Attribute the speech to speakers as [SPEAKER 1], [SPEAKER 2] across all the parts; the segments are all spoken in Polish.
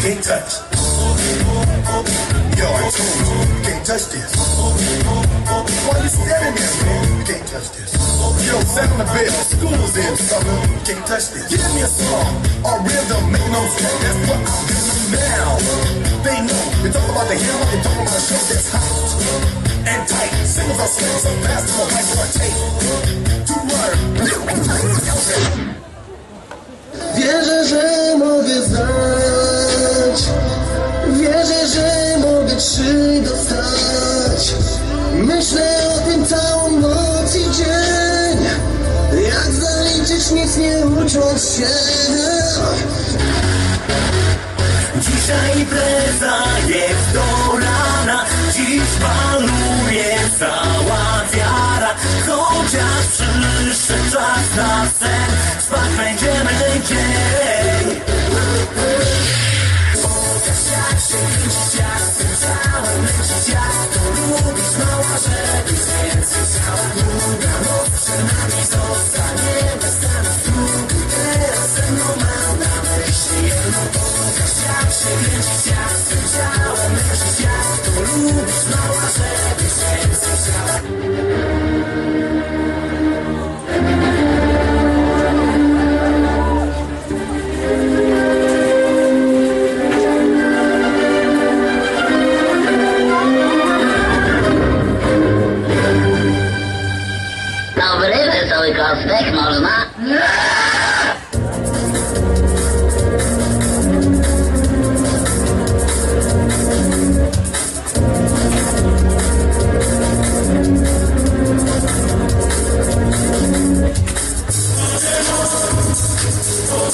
[SPEAKER 1] can't touch. Yo, I told you, can't touch this. Why you standing there, man? Can't touch this. Yo, sound the bell, school's in, sucker. Can't touch this. Give me a song, a rhythm, make no sense. That's what I'm doing now. They know, we talk about the hammer, they talk about a show that's hot and tight. Singles are slim, so fast, so like for a tape.
[SPEAKER 2] Nic nie ucząc się.
[SPEAKER 3] Dzisiaj impreza jest do rana Dziś baluje cała wiara. Chociaż przyszedł czas na sen Spać będziemy dzień
[SPEAKER 4] Dobry, wesoły kostek, można?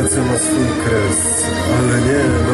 [SPEAKER 5] ma swój kres, ale nie WNS.